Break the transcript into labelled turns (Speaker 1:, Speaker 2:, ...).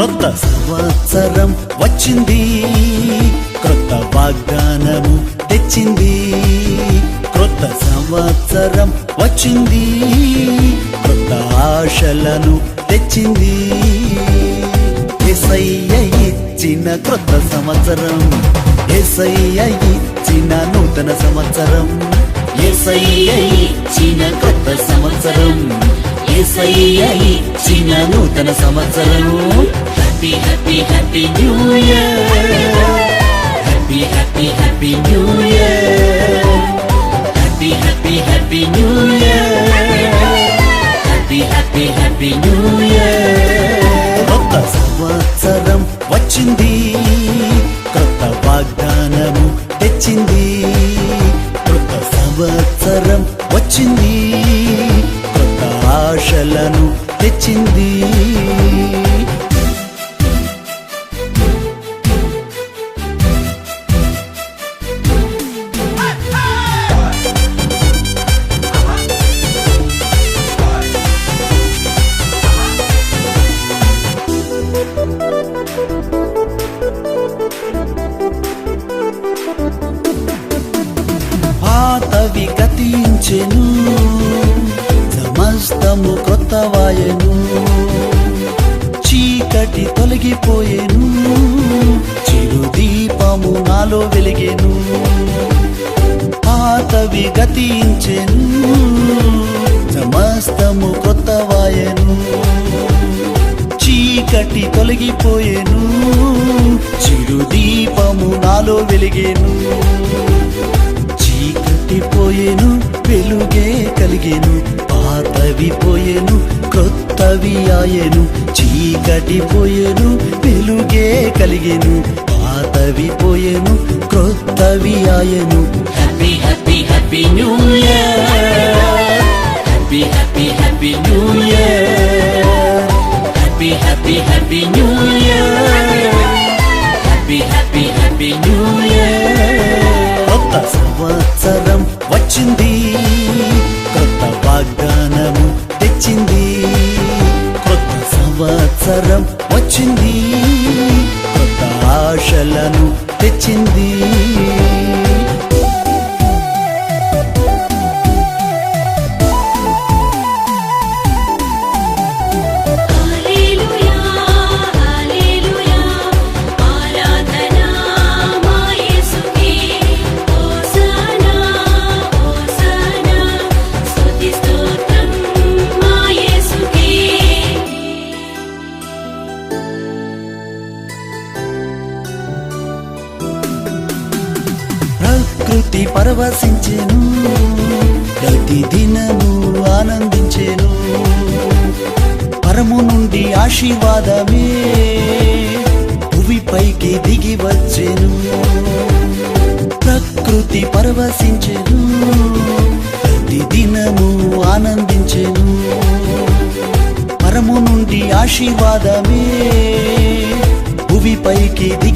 Speaker 1: క్రొత్త సంవత్సరం వచ్చింది. క్రొత్త వాగ్దానము తెచ్చింది. క్రొత్త సంవత్సరం వచ్చింది. క్రొత్త ఆశలను తెచ్చింది. ఎసయ్య ఇచ్చిన క్రొత్త సంవత్సరం. ఎసయ్య ఇచ్చిన నూతన సంవత్సరం. ఎసయ్య ఇచ్చిన క్రొత్త సంవత్సరం. ఎసయ్య చిన్న నూతన సంవత్సరము. Happy happy happy new year happy happy happy new year happy happy happy new year happy happy happy new year కొత్త సంవత్సరం వచ్చింది. కొత్త వాగ్దానము తెచ్చింది. కొత్త సంవత్సరం వచ్చింది. ఆశలను తెచ్చింది. thank you చీకటి చిరు దీపము నాలో వెలిగేను. పాతవి గతించెను. సమస్తము కొత్తవాయను చీకటి తొలగిపోయేను. చిరు దీపము నాలో వెలిగేను. చీకటి పోయేను వెలుగే కలిగేను. పాతవి పోయేను క్రొత్తవి ఆయెను చీకటి పోయెను వెలుగే కలిగెను పాతవి పోయెను క్రొత్తవి ఆయెను happy happy happy new year happy happy happy new year happy happy happy new year happy happy happy new year కొత్త సంవత్సరం వచ్చింది కొత్త వాగ్దానము తెచ్చింది. అవసరం వచ్చింది కొత్త ఆశలను తెచ్చింది. ప్రకృతి పరవశించెను. ప్రతి దినము ఆనందించెను. పరము నుండి ఆశీర్వాదమే భువిపైకి దిగి వచ్చెను. ప్రకృతి పరవశించెను. ప్రతి దినము ఆనందించెను. పరము నుండి ఆశీర్వాదమే భువిపైకి దిగి